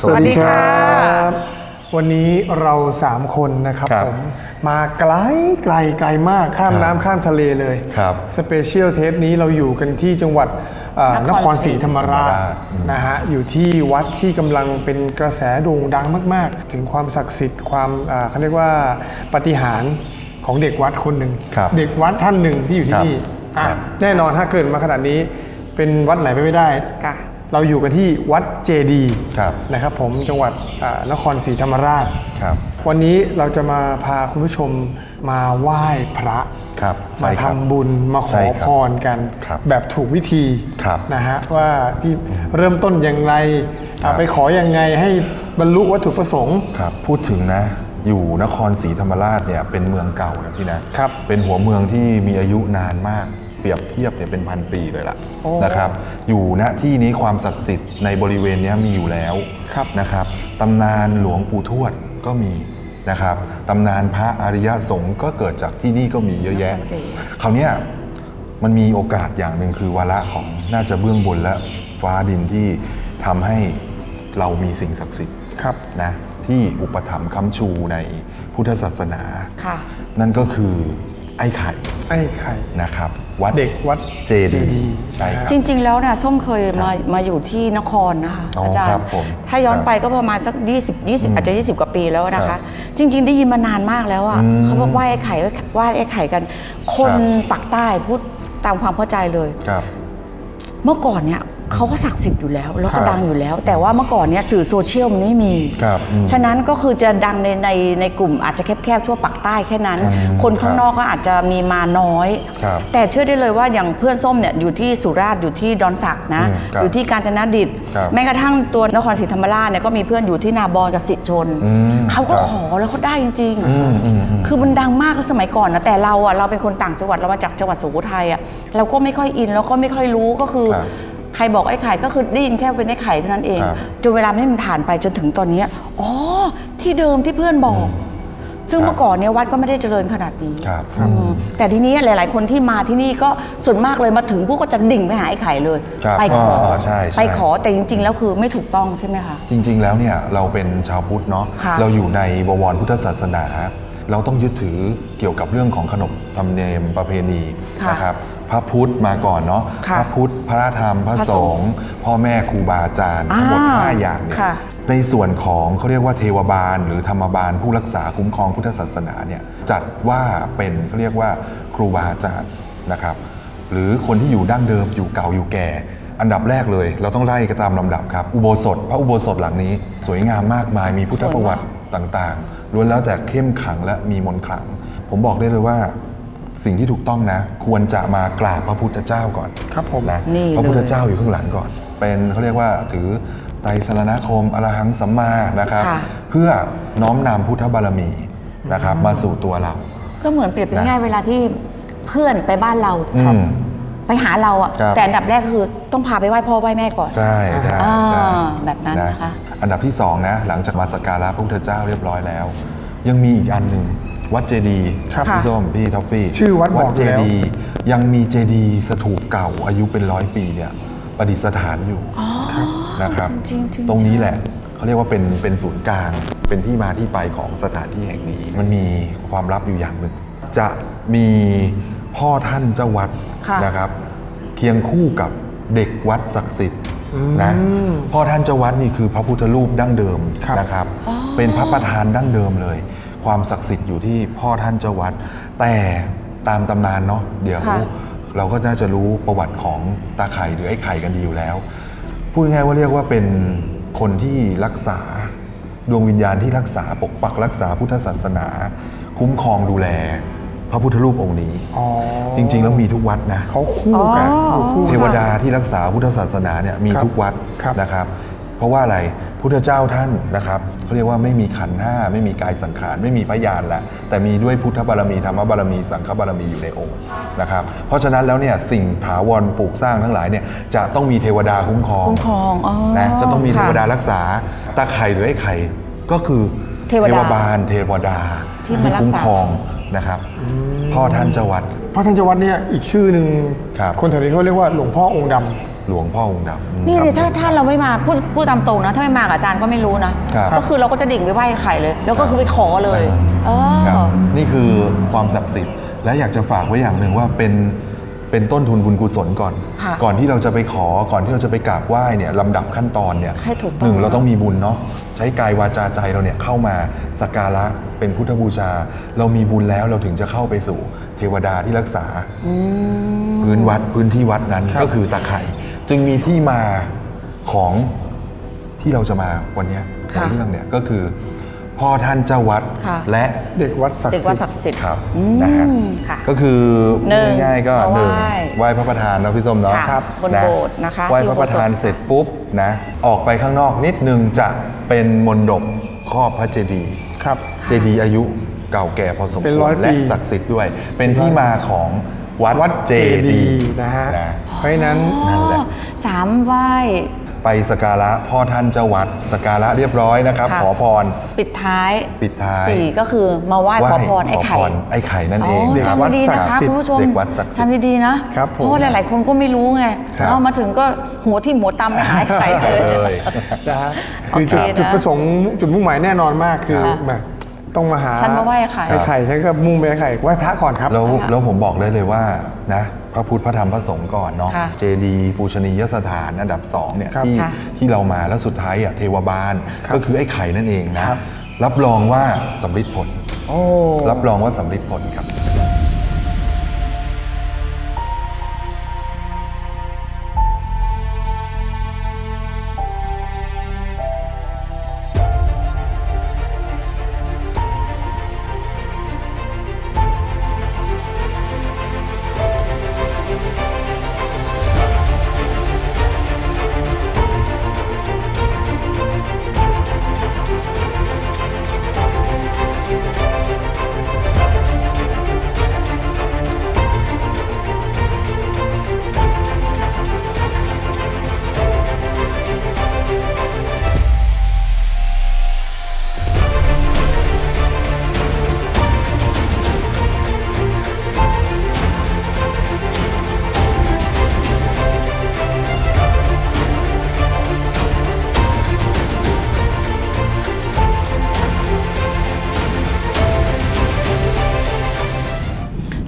สวัสดีครับวันนี้เราสามคนนะครับครับผมมาไกลไกลไกลมากข้ามครับน้ำข้ามทะเลเลยครับสเปเชียลเทปนี้เราอยู่กันที่จังหวัดเอ่อนนคครรศศรีรีธรรมราชธรรมราชอืมนะฮะอยู่ที่วัดที่กำลังเป็นกระแสโด่งดังมาก ๆ ถึงความศักดิ์สิทธิ์ความอ่าเขาเรียกว่าปาฏิหารย์ของเด็กวัดคนหนึ่งครับเด็กวัดท่านหนึ่งที่อยู่ที่ครับนี่อะครับแน่นอนถ้าเกิดมาขนาดนี้เป็นวัดไหนไปไม่ได้ค่ะ เราอยู่กันที่วัดเจดีย์ครับนะครับผมจังหวัดอ่านครศรีธรรมราชครับวันนี้เราจะมาพาคุณผู้ชมมาไหว้พระครับมาใช่ครับทำบุญมาขใช่อครับพรกันครับแบบถูกวิธีครับนะฮะว่าที่เริ่มต้นอย่างไรครับอะไปขอยังไงให้บรรลุวัตถุประสงค์ครับพูดถึงนะอยู่นครศรีธรรมราชเนี่ยเป็นเมืองเก่านะพี่นะครับเป็นหัวเมืองที่มีอายุนานมาก เปรียบเทียบเนี่ยเป็นพันปีเลยล่ะโอ้นะครับ อยู่ณที่นี้ความศักดิ์สิทธิ์ในบริเวณเนี้ยมีอยู่แล้วครับ นะครับตำนานหลวงปู่ทวดก็มีนะครับตำนานพระอริยสงฆ์ก็เกิดจากที่นี่ก็มีเยอะแยะนครศรีคราวเนี้ยมันมีโอกาสอย่างหนึ่งคือวาระของน่าจะเบื้องบนและฟ้าดินที่ทำให้เรามีสิ่งศักดิ์สิทธิ์ครับ นะที่อุปถัมภ์ค้ำชูในพุทธศาสนา ค่ะ นั่นก็คือ ไอ้ไข่ไอ้ไข่ นะครับ วัดเด็กวัดเจดีย์ย์ ใช่ครับ จริง ๆ แล้วนะส้มเคยมามาอยู่ที่นครนะคะอ๋ออาจารครัย์บผมถ้าย้อนครับไปก็ประมาณสัก 20 20 อาจจะ 20 กว่าปีแล้วนะครัคะ บจริง ๆ ได้ยินมานานมากแล้วอะอืมเขาบอกไหว้ไอ้ไข่ไหว้ไอ้ไข่กัน คนครับ ปักใต้พูดตามความเข้าใจเลย ครับ เมื่อก่อนเนี่ย เขาก็ศักดิ์สิทธิ์อยู่แล้ว แล้วครัก็บดังอยู่แล้ว แต่ว่าเมื่อก่อนเนี่ยสื่อโซเชียลมันไม่มี ครับอืม ฉะนั้นก็คือจะดังในในในกลุ่มอาจจะแคบๆ ทั่วปักใต้แค่นั้นอืมคนข้างครับนอกก็อาจจะมีมาน้อย ครับแต่เชื่อได้เลยว่าอย่างเพื่อนส้มเนี่ยอยู่ที่สุราษฎร์อยู่ที่ดอนสักนะ อืมครับอยู่ที่กาญจนดิตครับแม้กระทั่งตัวนครศรีธรรมราชเนี่ยก็มีเพื่อนอยู่ที่นาบอนกับสิทธิชน อืมเขาก็ครับขอแล้วเขาได้จริง อืมอืมอืมคือมันดังมากสมัยก่อนนะแต่เราอะเราเป็นคนต่างจังหวัดเรามาจากจังหวัดสุโขทัยอะเราก็ไม่ค่อยอินแล้วก็ไม่ค่อยรู้ก็คือ ครับ ใครบอกไอ้ไข่ก็คือได้ยินแค่เป็นไอ้ไข่เท่านั้นเองครับจนเวลานี้มันผ่านไปจนถึงตอนนี้อ๋อที่เดิมที่เพื่อนบอก ซึ่งครับเมื่อก่อนเนี่ยวัดก็ไม่ได้เจริญขนาดนี้ครับ อืมแต่ทีนี้หลาย ๆ คนที่มาที่นี่ก็ส่วนมากเลยมาถึงพวกก็จะดิ่งไปหาไอ้ไข่เลย ครับไปขออ๋อใช่ใช่ ไปขอแต่จริง ๆ แล้วคือไม่ถูกต้องใช่ไหมคะ จริงๆ แล้วเนี่ยเราเป็นชาวพุทธเนาะค่ะเราอยู่ในบวรพุทธศาสนา เราต้องยึดถือเกี่ยวกับเรื่องของขนบธรรมเนียมประเพณีค่ะนะครับ พระพุทธมาก่อนเนาะค่ะพระพุทธพระธรรมพระพระสสงงฆ์ฆ์พ่อแม่ครูบาอาจารย์ทั้งหมดอ่าห้าอย่างเนี่ยค่ะ ในส่วนของเขาเรียกว่าเทวบาล หรือธรรมบาลผู้รักษาคุ้มครองพุทธศาสนาเนี่ยจัดว่าเป็นเขาเรียกว่าครูบาอาจารย์นะครับ หรือคนที่อยู่ดั้งเดิมอยู่เก่าอยู่แก่ อันดับแรกเลย เราต้องไล่กันตามลำดับครับอุโบสถ พระอุโบสถหลังนี้ สวยงามมากมายมีพุทธประวัติ ต่างๆล้วนแล้วแต่เข้มขลังและมีมนต์ขลัง ผมบอกได้เลยว่า สิ่งที่ถูกต้องนะ ควรจะมากราบพระพุทธเจ้าก่อนครับผมนะนี่พระพุทธเลยเจ้าอยู่ข้างหลังก่อน เป็นเขาเรียกว่าถือไตรสรณคมอรหังสัมมานะครับ ค่ะ เพื่อน้อมนำพุทธบารมีนะครับมาสู่ตัวเรา ก็เหมือนเปรียบนะ ง่ายๆเวลาที่เพื่อนไปบ้านเราอืม ไปหาเราอะครับ แต่อันดับแรกก็คือต้องพาไปไหว้พ่อไหว้แม่ก่อน ใช่ได้อ่าได้แบบนั้นนะคะ อันดับที่สองนะหลังจากมาสักการะพระพุทธเจ้าเรียบร้อยแล้ว ยังมีอีกอันหนึ่ง วัดเจดีย์ครับพี่ส้มพี่ท็อฟฟี่ชื่อวัดบอกเจแล้วดีย์ยังมีเจดีย์สถูปเก่าอายุเป็นร้อยปีเนี่ยประดิษฐานอยู่อ๋อนะครับจริงๆจริงๆตรงนี้แหละเขาเรียกว่าเป็นเป็นศูนย์กลาง เป็นที่มาที่ไปของสถานที่แห่งนี้ มันมีความลับอยู่อย่างหนึ่ง จะมีพ่อท่านเจ้าวัดค่ะนะครับ เคียงคู่กับเด็กวัดศักดิ์สิทธิ์นะอืมพ่อท่านเจ้าวัดนี่คือพระพุทธรูปดั้งเดิมครับนะครับอ๋อเป็นพระประธานดั้งเดิมเลย ความศักดิ์สิทธิ์อยู่ที่พ่อท่านเจ้าวัด แต่ตามตำนานเนาะเดี๋ยว ค่ะ เราก็น่าจะรู้ประวัติของตาไข่หรือไอ้ไข่กันดีอยู่แล้ว พูดง่ายๆว่าเรียกว่าเป็นคนที่รักษาดวงวิญญาณที่รักษาปกปักรักษาพุทธศาสนา คุ้มครองดูแล พระพุทธรูปองค์นี้ อ๋อจริง ๆ แล้วมีทุกวัดนะ เขาคู่กันอ๋อ อยู่คู่ เทกันวดาที่รักษาพุทธศาสนาเนี่ยมีครับทุกวัดครับนะครับ เพราะว่าอะไรพุทธเจ้าท่านนะครับ เขาเรียกว่าไม่มีขันธ์ห้าไม่มีกายสังขารไม่มีพยานแล้วแต่มีด้วยพุทธบารมีธรรมบารมีสังฆบารมีอยู่ในองค์นะครับเพราะฉะนั้นแล้วเนี่ยสิ่งถาวรปลูกสร้างทั้งหลายเนี่ยจะต้องมีเทวดาคุ้มครองคุ้มครองอ๋อนะจะต้องมีเทวดาค่ะรักษาตาไข่หรือไอ้ไข่ก็คือเทวดาบาลเทวดาที่มารักษาคุ้มครองนะครับพ่อท่านเจ้าวัดพระท่านเจาวัดเนี่ยอีกชื่อหนึ่งครับคนแถวนี้เขาเรียกว่าหลวงพ่อองค์ด หลวงพ่อองค์ดำอืมนี่ครับเนี่ยถ้าถ้าเราไม่มาพูดพูดตามตรงนะ ถ้าไม่มากับอาจารย์ก็ไม่รู้นะครับก็คือเราก็จะดิ่งไปไหว้ไข่เลย แล้วก็คือไปขอเลยเอครับอนี่คือความศักดิ์สิทธิ์ และอยากจะฝากไว้อย่างหนึ่งว่าเป็นเป็นต้นทุนบุญกุศลก่อนค่ะก่อนที่เราจะไปขอก่อนที่เราจะไปกราบไหว้เนี่ยลำดับขั้นตอนเนี่ยให้ถูกต้องหนึ่งเราต้องมีบุญเนาะใช้กายวาจาใจเราเนี่ยเข้ามาสักการะเป็นพุทธบูชา เรามีบุญแล้วเราถึงจะเข้าไปสู่เทวดาที่รักษาอืมพื้นวัดพื้นที่วัดนั้นครับก็คือตาไข่ จึงมีที่มาของที่เราจะมาวันเนี้ยค่ะในเรื่องเนี่ยก็คือพ่อท่านเจ้าวัดค่ะและเด็กวัดศักเด็กดิ์วัสิดทศักธิ์ดิ์ สิทธิ์ครับอืมนะฮะค่ะก็คือหนึ่งง่ายๆก็เอาหนึ่งไหว้ไหว้พระประธานนะพี่ส้มเนาะค่ะบนนะโบสถ์นะคะไหว้ที่พระประธานอุโบสถ เสร็จปุ๊บนะออกไปข้างนอกนิดนึงจะเป็นมนดบครอบพระเจดีย์ ครับ เจดีย์อายุเก่าแก่พอสมเป็นคร้วอยรและปีศักดิ์สิทธิ์ด้วย เป็นที่มาของ วัดวัดเจเจดีดีย์ย์นะฮะนะ เพราะฉะนั้น นั่นแหละ อ๋อสามไหว้ ไปสกการะพ่อท่านเจ้าวัดสกการะเรียบร้อยนะครับ ค่ะ ขอพร ปิดท้ายปิดท้าย สี่ก็คือมาไหว้ขอพรไอ้ไข่ขพรไอ้ไข่นั่นเองอ๋อเด็กวัดจำดีๆนะคะศักดิ์สิทธิ์คุณผู้ชมเด็กวัดศักดิ์สิทธิ์ จำดีๆนะครับผม เพราะว่าหลาย ๆ คนก็ไม่รู้ไงครับ เอามาถึงก็หัวที่หัวตำไปหาไอ้ไข่เลย เลย นะฮะคือจุดโอเคนะจุดประสงค์จุดมุ่งหมายแน่นอนมากคือค่ะแบบ ต้องมาหาฉันมาไหว้ไข่ไอ้ไข่ฉันก็มุ่งไปไอ้ไข่ไหว้พระก่อนครับ แล้วค่ะแล้วผมบอกได้เลยว่านะพระพุทธพระธรรมพระสงฆ์ก่อนเนาะค่ะเจดีย์ปูชนียสถานอันดับสองเนี่ยครับที่ค่ะที่เรามาแล้วสุดท้ายอะเทวบาลครับก็คือไอ้ไข่นั่นเองนะครับ รับรองว่าสำลิดผล โอ้ รับรองว่าสำลิดผลครับ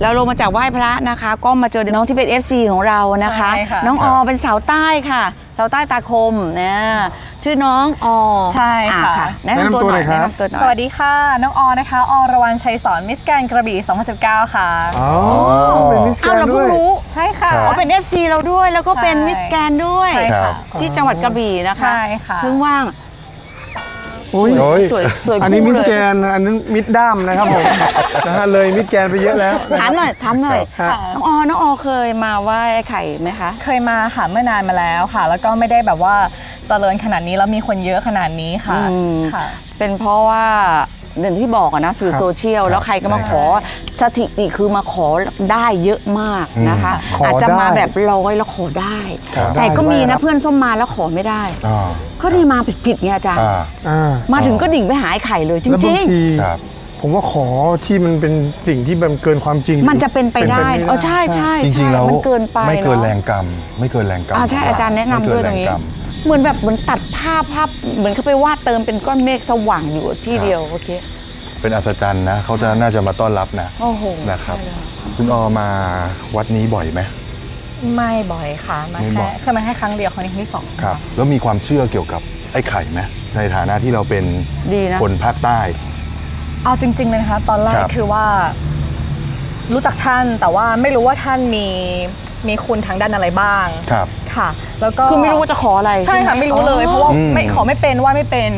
เราลงมาจากไหว้พระนะคะ ก็มาเจอน้องที่เป็น FC ของเรานะคะ ใช่ค่ะ น้องออเป็นสาวใต้ค่ะ สาวใต้ตาคมเนี่ยชื่อน้องออใช่ค่ะอ่แนะนำตัวหน่อยแนะแนะนำตัวหน่อยครับนำตัวหน่อย สวัสดีค่ะ น้องออนะคะอรวรรณชัยสอนมิสแกรนกระบี่2019 ค่ะ อ๋อเป็นมิสแกรอ้าว นเราด้เพิ่วงย รู้ใช่ค่ะครับอ๋อเป็น FC เราด้วยแล้วก็เป็นใช่ มิสแกรนด้วย ใช่ครัค่ะบที่จังหวัดกระบี่นะคะใช่ค่ะ เพิ่งว่างอุ้ย โอ้ย สวยสวยอันนี้คู่มิสเลยแกรนอันนั้นมิดด้ามนะครับผม นะฮะเลยมิสแกรนไปเยอะแล้วนะคถามรับหน่อยถามหน่อยครับน้องออน้องออเคยมาไหว้ไอ้ไข่ไหมคะ เคยมาค่ะเมื่อนานมาแล้วค่ะ แล้วก็ไม่ได้แบบว่าเจริญขนาดนี้แล้วมีคนเยอะขนาดนี้ค่ะอืม ค่ะ เป็นเพราะว่า อย่างที่บอกอะนะสื่อครับโซเชียล แล้วใครก็มาขอสถิติคือมาขอได้เยอะมากนะคะ ขออาจจะมาได้แบบร้อยแล้วขอได้ ขอได้แต่ก็มีด้วยครันะบเพื่อนส้มมาแล้วขอไม่ได้อ่าก็นี่มาผิดๆไงอาจารย์ อ่า อ่ามาถึงก็ดิ่งไปหาไอ้ไข่เลยจแล้วบาริงงทีครับ ผมว่าขอที่มันเป็นสิ่งที่มันเกินความจริงๆ มันจะเป็นไปได้ม่เออใช่ใช่จริใช่งๆแล้วมันเกินไปไม่เกินอะ แรงกรรม ไม่เกินแรงกรรมอ่าใช่อาจารย์แนะนำไม่ด้วยเกิตรงนี้แกม เหมือนแบบเหมือนตัดภาพภาพเหมือนเขาไปวาดเติมเป็นก้อนเมฆสว่างอยู่ที่เดียวโอเค เป็นอัศจรรย์นะเขาจะน่าจะมาต้อนรับนะโอ้โหนะครับใช่เลยคุณออมาวัดนี้บ่อยไหมไม่บ่อยค่ะมาไม่บ่แค่อยเคยมาแค่ครั้งเดียวครั้งนี้ครั้งที่สองครับแล้วมีความเชื่อเกี่ยวกับไอ้ไข่ไหมในฐานะที่เราเป็นดีนะคนภาคใต้ เอาจริงๆเลยนะคะ ตอนแรคกรับคือว่ารู้จักท่านแต่ว่าไม่รู้ว่าท่านมี มีคุณทางด้านอะไรบ้างครับ ค่ะ แล้วก็คือไม่รู้ว่าจะขออะไรใช่ไหค่ะไม่รู้เลยอ๋อเพราะว่าอืม ไม่ขอไม่เป็นไหว่าไม่เป็น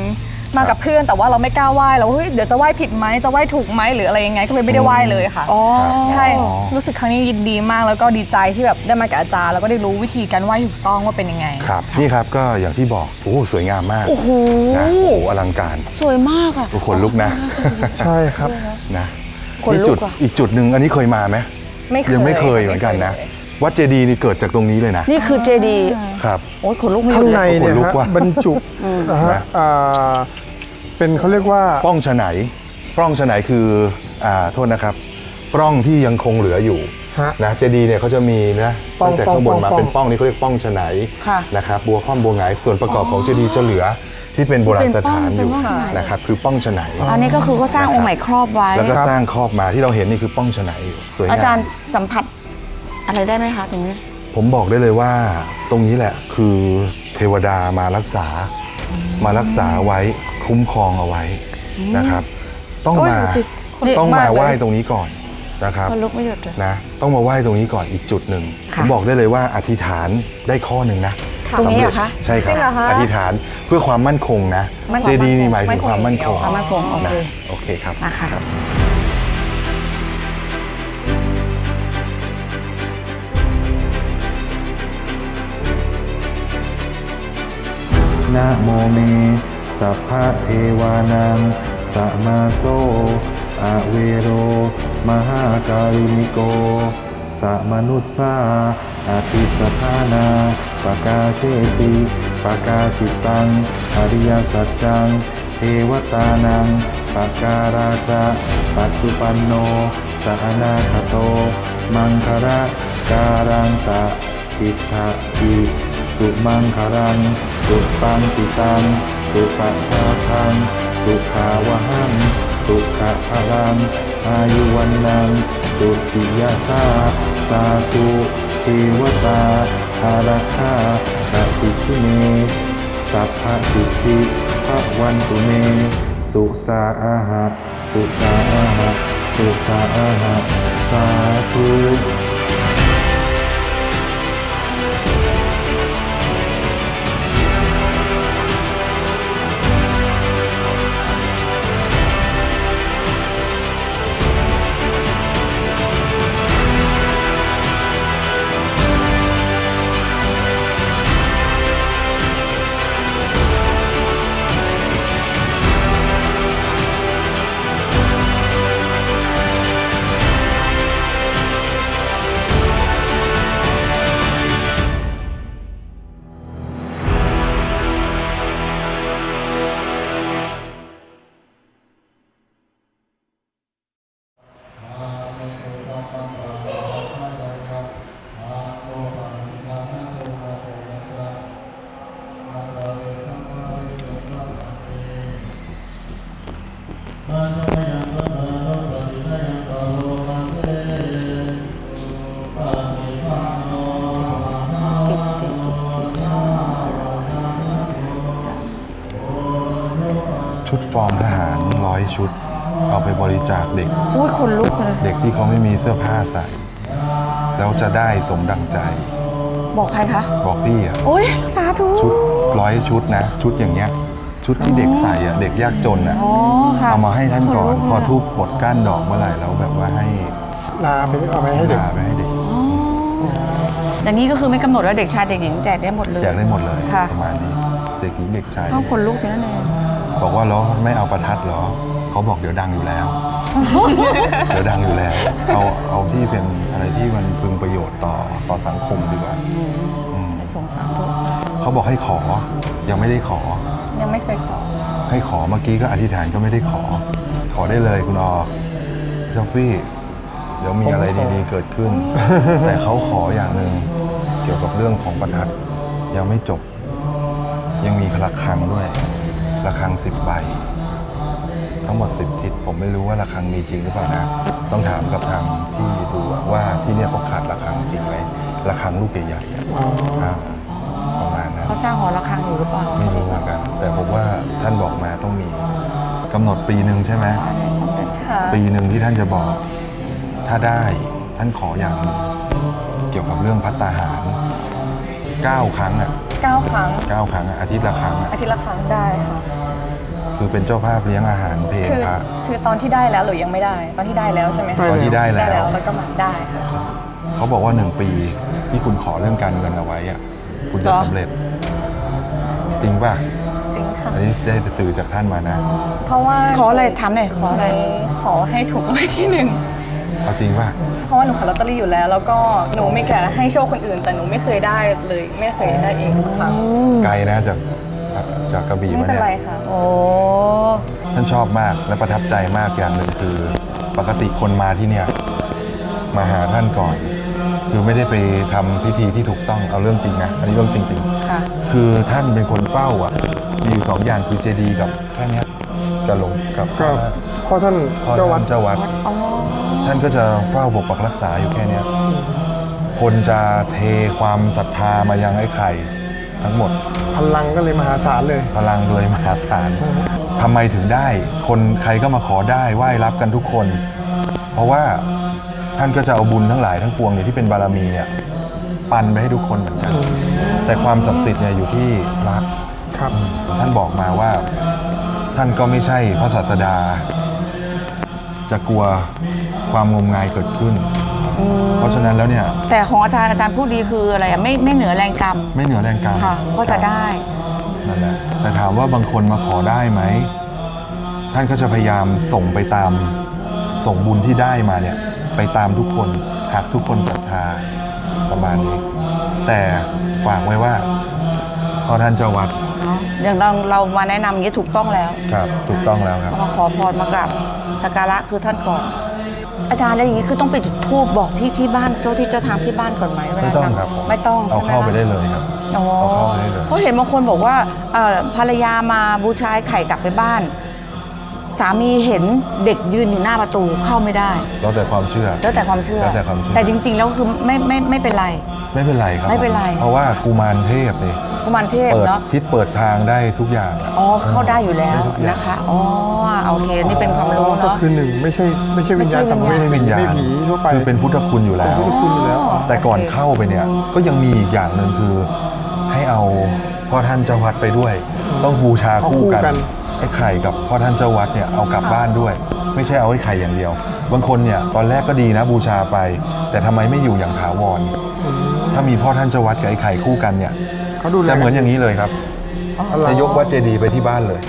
มากับเพื่อนแต่ว่าเราไม่กล้าไหว้เราเฮ้ยเดี๋ยวจะไหว้ผิดไหมจะไหว้ถูกไหมหรืออะไรยังไงก็เลยไม่ได้ไหว้เลยค่ะ อ๋อ ใช่รู้สึกครั้งนี้ยินดีมากแล้วก็ดีใจที่แบบได้มากับอาจารย์ แล้วก็ได้รู้วิธีการไหว้ถูกต้องว่าเป็นยังไง ครับนี่ครับก็อย่างที่บอกโอ้โหสวยงามมากโอ้โห นะโอ้โหอลังการสวยมากอะทุกคนลุกนะใช่ครับ นะขนลุกจุดว่ะ อีกจุดหนึ่งอันนี้เคยมาไหม ไม่เคยยังไม่เคยเหมือนกันนะไม่เคยเลย วัดเจดีย์นี่เกิดจากตรงนี้เลยนะนี่คือเจดีย์ครับ โอ้ยขนลุกไม่หยุข้างดในเลยเนี่ยขนลุกฮะว่ะบรรจุนะฮะนะ อ่าเป็นเขาเรียกว่า ปล้องฉะไหนปล้องฉะไหนคืออ่าโทษนะครับ ปล้องที่ยังคงเหลืออยู่ฮะนะเจดีย์เนี่ยเขาจะมีนะป้องตั้งแต่ข้างบนมาป้อง เป็นป้องนี่เขาเรียกป้องฉไนค่ะ นะครับบัวข้อมบัวหงายส่วนประกอบของเจดีย์จะเหลือที่เป็นโบราณสถานอยู่เป็นป้องฉไนนะครับคือป้องฉไน อันนี้ก็คือเขาสร้างองค์ใหม่ครอบไว้ แล้วก็ครับสร้างครอบมาที่เราเห็นนี่คือป้องฉไนอยู่สวยงามอาจารย์สัมผัส อะไรได้ไหมคะตรงนี้ ผมบอกได้เลยว่าตรงนี้แหละคือเทวดามารักษา มารักษาไว้คุ้มครองเอาไว้นะครับ ต้องโอ้ยมาดูสินี่ต้องมามากเลยไหว้ตรงนี้ก่อนนะครับมันลุกไม่หยุดเลย นะ ต้องมาไหว้ตรงนี้ก่อนอีกจุดหนึ่งผค่ะมบอกได้เลยว่าอธิษฐานได้ข้อหนึ่งนะตรงนี้เหรอคะสำเจใช่คจริรับงเหรอคะอธิษฐานเพื่อความมั่นคงนะ มั่นคงเจดีย์นี่หมายถึงมั่นคงความมั่นคงความมั่นคงโอเค นะโอเคครับ นะคะรับ นะโมเม สัพพะเทวานังสะมาโซอะเวโร มหาการุณิโกสัมนุสสาอภิสทานาปกาเสสิปกาสิตัง อริยสัจจัง เทวตานังปการาจะปัจจุปันโนจะอนาคโต มังคระการังตะอิทธะอิสุมังคารัง สุปังติตัง สุปะทาพัง สุขาวหัง สุขะพรัง อายุวันนัง สุขิยาสาสาธุเทวตาอารักขาปะสิทธิเม สัพพสิทธิพระวันตุเม สุสาอาหะ สุสาอาหะ สุสาอาหะ สาธุ ชุด เอาไปบริจาคเด็ก อุ้ยคนลุกเลยเด็กที่เขาไม่มีเสื้อผ้าใส่ แล้วจะได้สมดังใจ บอกใครคะบอกพี่อะโอ้ยสาธุชุดร้อยชุดนะ ชุดอย่างเงี้ย ชุดที่เด็กใส่อะเด็กยากจนอะอ๋อค่ะเอามาให้ท่านก่อนคลุพอเลยทุบปลดก้านดอกเมื่อไหร่แล้วแบบว่าให้ลาไปเอาไปให้เด็กลาไปให้เด็กอ๋ออย่างนี้ก็คือไม่กำหนดว่าเด็กชายเด็กหญิงแจกได้หมดเลยอยากได้หมดเลยค่ะประมาณนี้ เด็กหญิงเด็กชายเอาคนลุกอยู่นั่นเองบอกว่าแล้วไม่เอาประทัดเหรอ เขาบอกเดี๋ยวดังอยู่แล้ว เดี๋ยวดังอยู่แล้ว เอาเอาที่เป็นอะไรที่มันพึงประโยชน์ต่อต่อสังคมดีกว่าอืมสงสารเถอะเขาบอกให้ขอ ยังไม่ได้ขอ ยังไม่เคยขอ ให้ขอเมื่อกี้ก็อธิษฐานก็ไม่ได้ขอ ขอได้เลยคุณออเจ้าฟี่ เดี๋ยวมีอะไรดีๆเกิดขึ้น แต่เขาขออย่างหนึ่งเกี่ยวกับเรื่องของประทัดยังไม่จบ ยังมีระฆังด้วยระฆังสิบใบ ทั้งหมดสิบทิศผมไม่รู้ว่าระฆังมีจริงหรือเปล่านะ ต้องถามกับทางที่ดูว่าที่เนี่ยเขาขาดระฆังจริงไหมระฆังลูกใหญ่ๆอะครับประมาณนั้น เขาสร้างหอระฆังอยู่หรือเปล่าไม่รู้เหมือนกัน แต่ผมว่าท่านบอกมาต้องมีกำหนดปีหนึ่งใช่ไหมอะไรสำเร็จค่ะปีหนึ่งที่ท่านจะบอก ถ้าได้ท่านขออย่างหนึ่งเกี่ยวกับเรื่องพัตตาหารเก้าครั้งอะ9ครั้งเก้าครั้งอะอาทิตย์ละครั้งอะอาทิตย์ละครั้งได้ค่ะ คือเป็นเจ้าภาพเลี้ยงอาหาร เพลคือพระ คือตอนที่ได้แล้วหรือยังไม่ได้ ตอนที่ได้แล้วใช่ไหมคะตอนที่ได้ได้แล้แล้ววแล้วก็มาได้ค่ะเขาบอกว่าหนึ่งปีที่คุณขอเรื่องการเงินเอาไว้อะคุณจะสำเร็จ จริงป่ะจริงค่ะ อันนี้ได้สื่อจากท่านมานะ เพราะว่าขออะไรถามหน่อยขออะไร ขอให้ถูกรางวัลที่หนึ่ง เอาจริงป่ะเพราะว่าหนูขายลอตเตอรี่อยู่แล้ว แล้วก็หนูไม่แก่ให้โชคคนอื่น แต่หนูไม่เคยได้เลย ไม่เคยได้เองสักครั้งไกลนะจากจากกระบี่ไม่มาเป็นเนี่ย ไรค่ะ โอ้ ท่านชอบมากและประทับใจมากอย่างหนึ่งคือ ปกติคนมาที่เนี่ยมาหาท่านก่อน คือไม่ได้ไปทำพิธีที่ถูกต้องเอาเรื่องจริงนะอันนี้เรื่องจริง ๆ ค่ะ คือท่านเป็นคนเฝ้าอะ มีอยู่สองอย่างคือเจดีย์กับแค่เนี้ยจะลงกับก็พ่อท่านพ่อเจ้าวัท่าดนเจ้าวัด อ๋อ ท่านก็จะเฝ้าปกปักรักษาอยู่แค่เนี้ยคนจะเทความศรัทธามายังไอ้ไข่ ทั้งหมด พลังก็เลยมหาศาลเลย พลังเลยมหาศาลทำไมถึงได้ คนใครก็มาขอได้ไหว้รับกันทุกคน เพราะว่าท่านก็จะเอาบุญทั้งหลายทั้งปวงเนี่ยที่เป็นบารมีเนี่ย ปันไปให้ทุกคนเหมือนกัน แต่ความศักดิ์สิทธิ์เนี่ยอยู่ที่พระครับ ท่านบอกมาว่า ท่านก็ไม่ใช่พระศาสดา จะกลัวความงมงายเกิดขึ้น เพราะฉะนั้นแล้วเนี่ยแต่ของอาจารย์อาจารย์พูดดีคืออะไรอะไม่ไม่เหนือแรงกรรมไม่เหนือแรงกรรมค่ะ ก็จะได้ นั่นแหละแต่ถามว่าบางคนมาขอได้ไหม ท่านก็จะพยายามส่งไปตามส่งบุญที่ได้มาเนี่ย ไปตามทุกคนหากทุกคนศรัทธาประมาณนี้ แต่ฝากไว้ว่าพอท่านเจ้าวัดเนาะอย่างเราเรามาแนะนำอย่างนี้ถูกต้องแล้ว ครับ ถูกต้องแล้วครับก็มาขอพรมากราบสักการะคือท่านก่อน อาจารย์แล้วอย่างนี้คือต้องไปจุดธูปบอกที่ที่บ้านเจ้าที่เจ้าทางที่บ้านก่อนไหมเวลาไม่ต้องนำครับผมไม่ต้องเอาใช่ไหมเข้าไปคะได้เลยครับ อ๋อเอาเข้าไปได้เลย เพราะเห็นบางคนบอกว่าเอ่อภรรยามาบูชาไอ้ไข่กลับไปบ้าน สามีเห็นเด็กยืนอยู่หน้าประตูเข้าไม่ได้ แล้วแต่ความเชื่อ แล้วแต่ความเชื่อ แล้วแต่ความเชื่อ แต่จริง ๆ แล้วคือไม่ไม่ไม่เป็นไร ไม่เป็นไรครับไม่เป็นไรเพราะว่ากุมารเทพนี่ กุมารเทพเปิดเนาะ ทิศเปิดทางได้ทุกอย่างอ๋อเข้าได้อยู่แล้วได้ทุกอย่างนะคะอ๋อโอเคนี่เป็นความรู้ก็เนาะ คือหนึ่งไม่ใช่ไม่ใช่วิญญาณไม่สัมใช่ภเววิญญาณสีไม่ผีทั่วไป คือเป็นพุทธคุณอยู่แล้ว เป็นพุทธคุณอยู่แล้ว อ๋อ แต่ก่อนโอเคเข้าไปเนี่ยก็ยังมีอีกอย่างหนึ่งคือ ให้เอาพ่อท่านเจ้าวัดไปด้วย ต้องบูชาคู่กันเอาคู่กันไอ้ไข่กับพ่อท่านเจ้าวัดเนี่ยเอากลับบ้านด้วย ไม่ใช่เอาไอ้ไข่อย่างเดียว บางคนเนี่ยตอนแรกก็ดีนะบูชาไป แต่ทำไมไม่อยู่อย่างถาวรอืมถ้ามีพ่อท่านเจ้าวัดกับไอ้ไข่คู่กันเนี่ย เขาดูแล จะเหมือนอย่างนี้เลยครับอ๋อจะยกวัดเจดีย์ไปที่บ้านเลย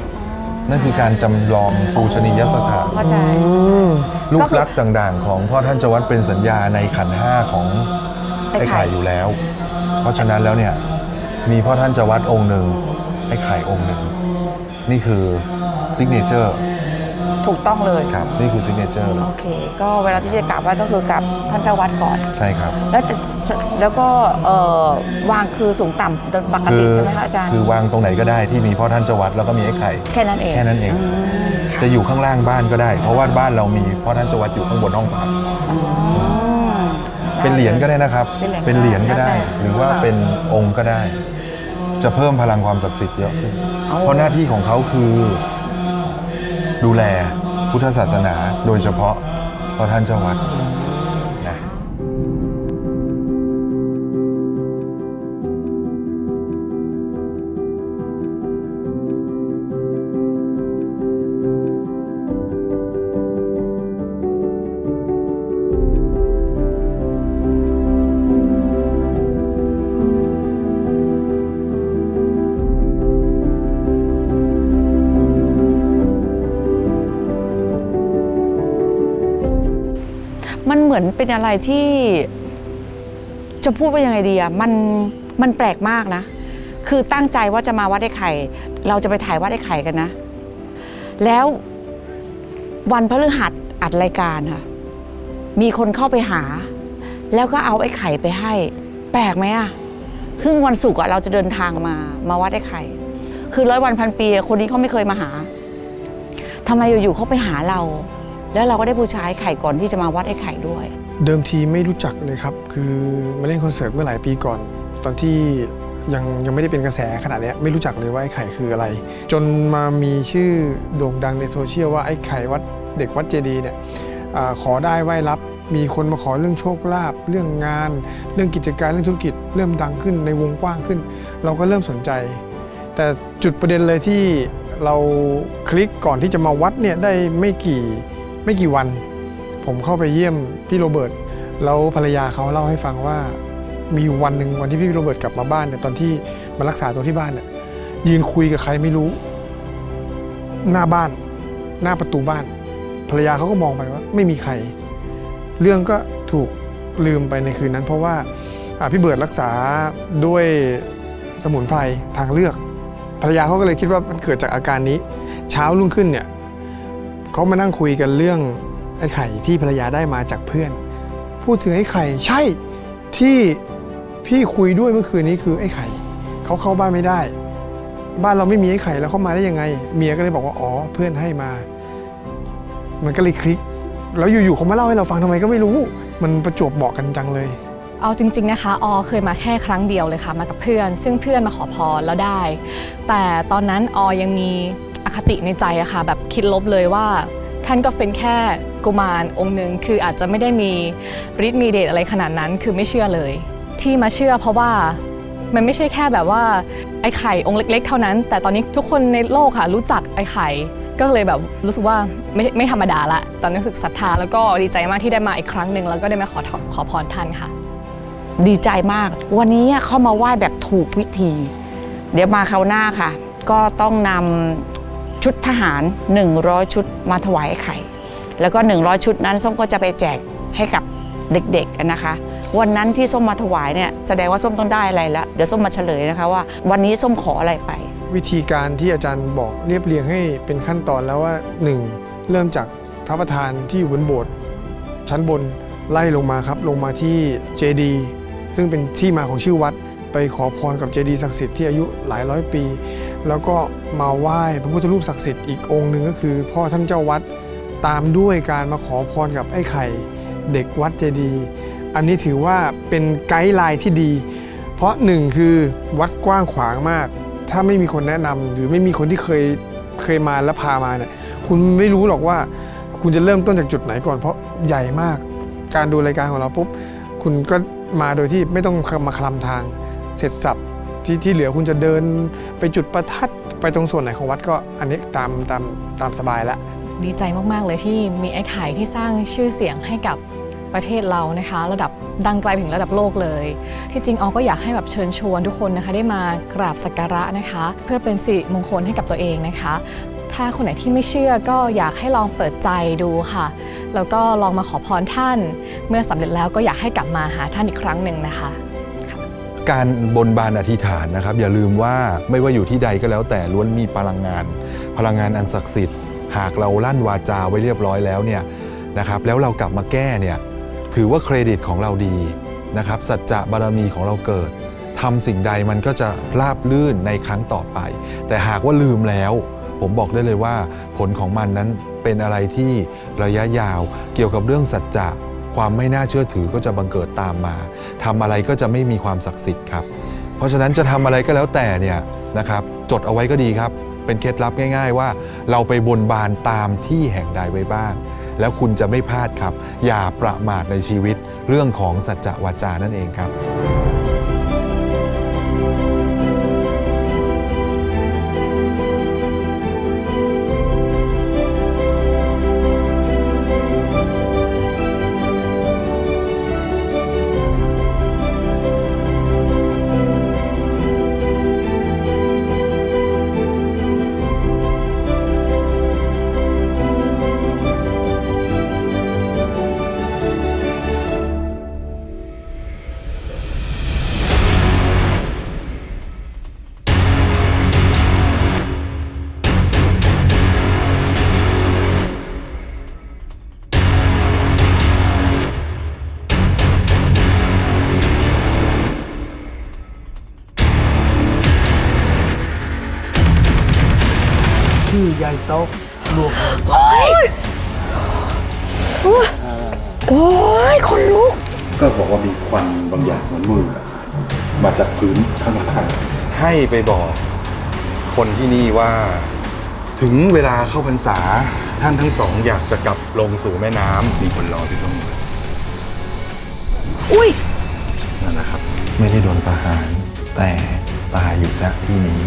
นั่นคือการจำลองปูชนียสถาน เข้าใจ อืม รูก็ปคือลักษณ์ต่างๆ ของพ่อท่านเจาวัดเป็นสัญญาในขันธ์ห้าของไอ้ไอ้ไข่ ไข่อยู่แล้ว เพราะฉะนั้นแล้วเนี่ยมีพ่อท่านเจาวัดองค์หนึ่งไอ้ไข่องค์หนึ่งนี่คือซิกเนเจอร์ ถูกต้องเลยครับนี่คือซิกเนเจอร์เลยโอเค ก็เวลาที่จะกราบไหว้ก็คือกราบท่านเจ้าวัดก่อน ใช่ครับ แล้วแต่แล้วก็เอ่อวางคือสูงต่ำโดยปกติใช่ไหมคะอาจารย์ คือวางตรงไหนก็ได้ที่มีพ่อท่านเจาวัดแล้วก็มีไอ้ไข่แค่นั้นเองแค่นั้นเองมค่จะอยู่ข้างล่างบ้านก็ได้ เพราะว่าบ้านเรามีพ่อท่านเจาวัดอยู่ข้างบนห้องพักอืมเป็นเหรียญก็ได้นะครับ เป็นเหรียญก็ได้แล้วแต่หรือว่าเป็นองค์ก็ได้ จะเพิ่มพลังความศักดิ์สิทธิ์เยอะขึ้นเอาเพราะหน้าที่ของเขาคือ ดูแลพุทธศาสนาโดยเฉพาะพระท่านเจ้าวัด เหมือนเป็นอะไรที่ จะพูดว่ายังไงดีอะมันมันแปลกมากนะ คือตั้งใจว่าจะมาวัดไอ้ไข่ เราจะไปถ่ายวัดไอ้ไข่กันนะ แล้ววันพฤหัสอัดรายการค่ะ มีคนเข้าไปหา แล้วก็เอาไอ้ไข่ไปให้ แปลกไหมอะซึ่งวันศุกร์อะเราจะเดินทางมามาวัดไอ้ไข่ คือร้อยวันพันปีคนนี้เขาไม่เคยมาหาทำไมอยู่ๆเขาไปหาเรา แล้วเราก็ได้บูชาไอ้ไข่ก่อนที่จะมาวัดไอ้ไข่ด้วย เดิมทีไม่รู้จักเลยครับ คือมาเล่นคอนเสิร์ตเมื่อหลายปีก่อน ตอนที่ยังยังไม่ได้เป็นกระแสขนาดเนี้ยไม่รู้จักเลยว่าไอ้ไข่คืออะไร จนมามีชื่อโด่งดังในโซเชียลว่าไอ้ไข่วัดเด็กวัดเจดีย์เนี่ยอาขอได้ไหว้รับ มีคนมาขอเรื่องโชคลาภเรื่องงาน เรื่องกิจการเรื่องธุรกิจ เริ่มดังขึ้นในวงกว้างขึ้น เราก็เริ่มสนใจ แต่จุดประเด็นเลยที่เราคลิกก่อนที่จะมาวัดเนี่ยได้ไม่กี่ ไม่กี่วัน ผมเข้าไปเยี่ยมพี่โรเบิร์ตแล้วภรรยาเขาเล่าให้ฟังว่า มีวันหนึ่งวันที่พี่โรเบิร์ตกลับมาบ้านเนี่ยตอนที่มารักษาตัวที่บ้านเนี่ยยืนคุยกับใครไม่รู้ หน้าบ้าน หน้าประตูบ้าน ภรรยาเขาก็มองไปว่า ไม่มีใคร เรื่องก็ถูกลืมไปในคืนนั้น เพราะว่าอ่าพี่เบิร์ตรักษาด้วยสมุนไพรทางเลือก ภรรยาเขาก็เลยคิดว่ามันเกิดจากอาการนี้ เช้ารุ่งขึ้นเนี่ย เขามานั่งคุยกันเรื่องไอ้ไข่ที่ภรรยาได้มาจากเพื่อน พูดถึงไอ้ไข่ใช่ที่พี่คุยด้วยเมื่อคืนนี้คือไอ้ไข่เขาเข้าบ้านไม่ได้ บ้านเราไม่มีไอ้ไข่แล้วเข้ามาได้ยังไง เมียก็เลยบอกว่าอ๋อเพื่อนให้มา มันก็เลยคลิก แล้วอยู่ๆเขามาเล่าให้เราฟังทำไมก็ไม่รู้ มันประจวบเหมาะกันจังเลย เอาจริง ๆนะคะออเคยมาแค่ครั้งเดียวเลยค่ะมากับเพื่อน ซึ่งเพื่อนมาขอพรแล้วได้ แต่ตอนนั้นออยังมี อคติในใจอะค่ะแบบคิดลบเลยว่า ท่านก็เป็นแค่กุมารองค์หนึ่งคืออาจจะไม่ได้มีฤทธิ์มีเดชอะไรขนาดนั้นคือไม่เชื่อเลย ที่มาเชื่อเพราะว่ามันไม่ใช่แค่แบบว่าไอ้ไข่องค์เล็ก ๆ เท่านั้น แต่ตอนนี้ทุกคนในโลกค่ะ รู้จักไอ้ไข่ก็เลยแบบรู้สึกว่าไม่ไม่ธรรมดาละ ตอนนี้รู้สึกศรัทธาแล้วก็ดีใจมากที่ได้มาอีกครั้งหนึ่งแล้วก็ได้มาขอขอพรท่านค่ะ ดีใจมาก วันนี้เข้ามาไหว้แบบถูกวิธี เดี๋ยวมาคราวหน้าค่ะ ก็ต้องนำ ชุดทหาร 100 ชุดมาถวายไอ้ไข่ แล้วก็ 100 ชุดนั้นส้มก็จะไปแจกให้กับเด็กๆกันนะคะ วันนั้นที่ส้มมาถวายเนี่ยแสดงว่าส้มต้องได้อะไรแล้วเดี๋ยวส้มมาเฉลยนะคะว่า วันนี้ส้มขออะไรไป วิธีการที่อาจารย์บอกเรียบเรียงให้เป็นขั้นตอนแล้วว่า 1. เริ่มจากพระประธานที่อยู่บนโบสถ์ชั้นบนไล่ลงมาครับลงมาที่เจดีซึ่งเป็นที่มาของชื่อวัด ไปขอพรกับเจดีศักดิ์สิทธิ์ที่อายุหลายร้อยปี แล้วก็มาไหว้พระพุทธรูปศักดิ์สิทธิ์อีกองค์หนึ่งก็คือ พ่อท่านเจ้าวัดตามด้วยการมาขอพรกับไอ้ไข่ เด็กวัดเจดี อันนี้ถือว่าเป็นไกด์ไลน์ที่ดี เพราะหนึ่งคือวัดกว้างขวางมาก ถ้าไม่มีคนแนะนำหรือไม่มีคนที่เคยเคยมาแล้วพามาเนี่ยคุณไม่รู้หรอกว่าคุณจะเริ่มต้นจากจุดไหนก่อนเพราะใหญ่มาก การดูรายการของเราปุ๊บคุณก็มาโดยที่ไม่ต้องมาคลำทางเสร็จสับ ที่ที่เหลือคุณจะเดินไปจุดประทัดไปตรงส่วนไหนของวัดก็อันนี้ตามตามตามสบายแล้วดีใจมาก ๆ เลยที่มีไอ้ไข่ที่สร้างชื่อเสียงให้กับประเทศเรานะคะ ระดับดังไกลถึงระดับโลกเลย ที่จริงออก็อยากให้แบบเชิญชวนทุกคนนะคะได้มากราบสักการะนะคะ เพื่อเป็นสิริมงคลให้กับตัวเองนะคะ ถ้าคนไหนที่ไม่เชื่อก็อยากให้ลองเปิดใจดูค่ะ แล้วก็ลองมาขอพรท่าน เมื่อสำเร็จแล้วก็อยากให้กลับมาหาท่านอีกครั้งหนึ่งนะคะ การบนบานอธิษฐานนะครับ อย่าลืมว่าไม่ว่าอยู่ที่ใดก็แล้วแต่ล้วนมีพลังงาน พลังงานอันศักดิ์สิทธิ์ หากเราลั่นวาจาไว้เรียบร้อยแล้วเนี่ยนะครับแล้วเรากลับมาแก้เนี่ยถือว่าเครดิตของเราดีนะครับสัจจะบารมีของเราเกิดทำสิ่งใดมันก็จะราบลื่นในครั้งต่อไป แต่หากว่าลืมแล้ว ผมบอกได้เลยว่าผลของมันนั้นเป็นอะไรที่ระยะยาวเกี่ยวกับเรื่องสัจจะ ความไม่น่าเชื่อถือก็จะบังเกิดตามมาทำอะไรก็จะไม่มีความศักดิ์สิทธิ์ครับ เพราะฉะนั้นจะทำอะไรก็แล้วแต่เนี่ยนะครับจดเอาไว้ก็ดีครับ เป็นเคล็ดลับง่าย ๆ ว่าเราไปบนบานตามที่แห่งใดไว้บ้าง แล้วคุณจะไม่พลาดครับ อย่าประมาทในชีวิตเรื่องของสัจจวาจานั่นเองครับ โต๊ะรวมโอ้ยคนลุก ก็บอกว่ามีควันบางอย่างเหมือนมือมาจากพื้นข้างล่างให้ไปบอกคนที่นี่ว่า ถึงเวลาเข้าพรรษาท่านทั้งสองอยากจะกลับลงสู่แม่น้ำมีคนรอที่ตรงนี้อุ้ยนั่นนะครับ ไม่ได้โดนประหาร แต่ตายอยู่ณที่นี้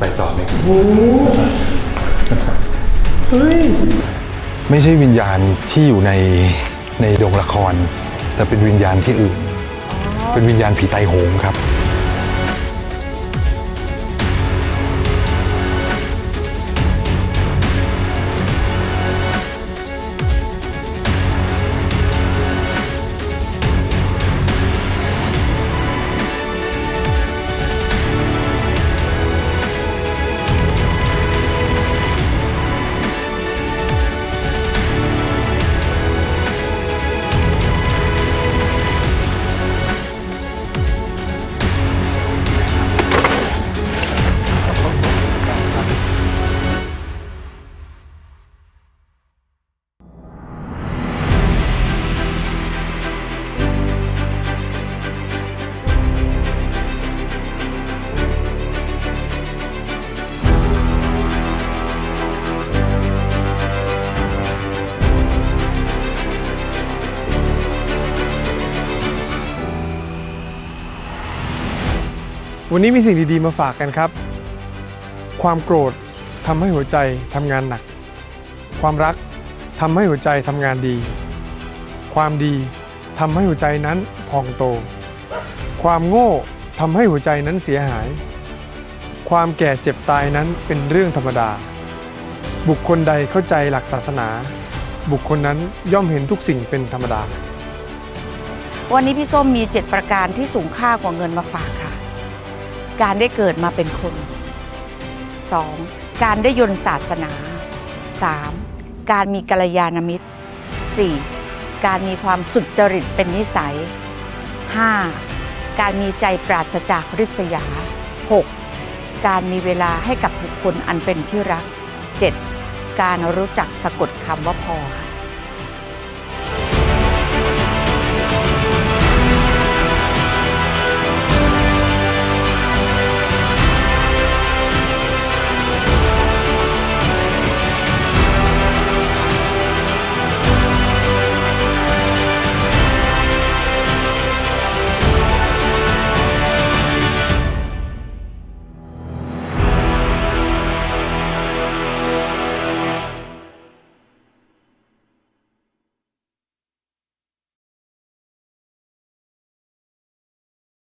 ไปต่อไหมครับไม่ใช่วิญญาณที่อยู่ในในโรงละคร แต่เป็นวิญญาณที่อื่น เป็นวิญญาณผีไตโหงครับ วันนี้มีสิ่งดีๆมาฝากกันครับ ความโกรธทำให้หัวใจทำงานหนัก ความรักทำให้หัวใจทำงานดี ความดีทำให้หัวใจนั้นพองโต ความโง่ทำให้หัวใจนั้นเสียหาย ความแก่เจ็บตายนั้นเป็นเรื่องธรรมดา บุคคลใดเข้าใจหลักศาสนา บุคคลนั้นย่อมเห็นทุกสิ่งเป็นธรรมดา วันนี้พี่ส้มมี 7 ประการที่สูงค่ากว่าเงินมาฝากค่ะ การได้เกิดมาเป็นคน 2. การได้ยนศาสนา 3. การมีกัลยาณมิตร 4. การมีความสุจริตเป็นนิสัย 5. การมีใจปราศจากริษยา 6. การมีเวลาให้กับบุคคลอันเป็นที่รัก 7. การรู้จักสะกดคำว่าพอค่ะ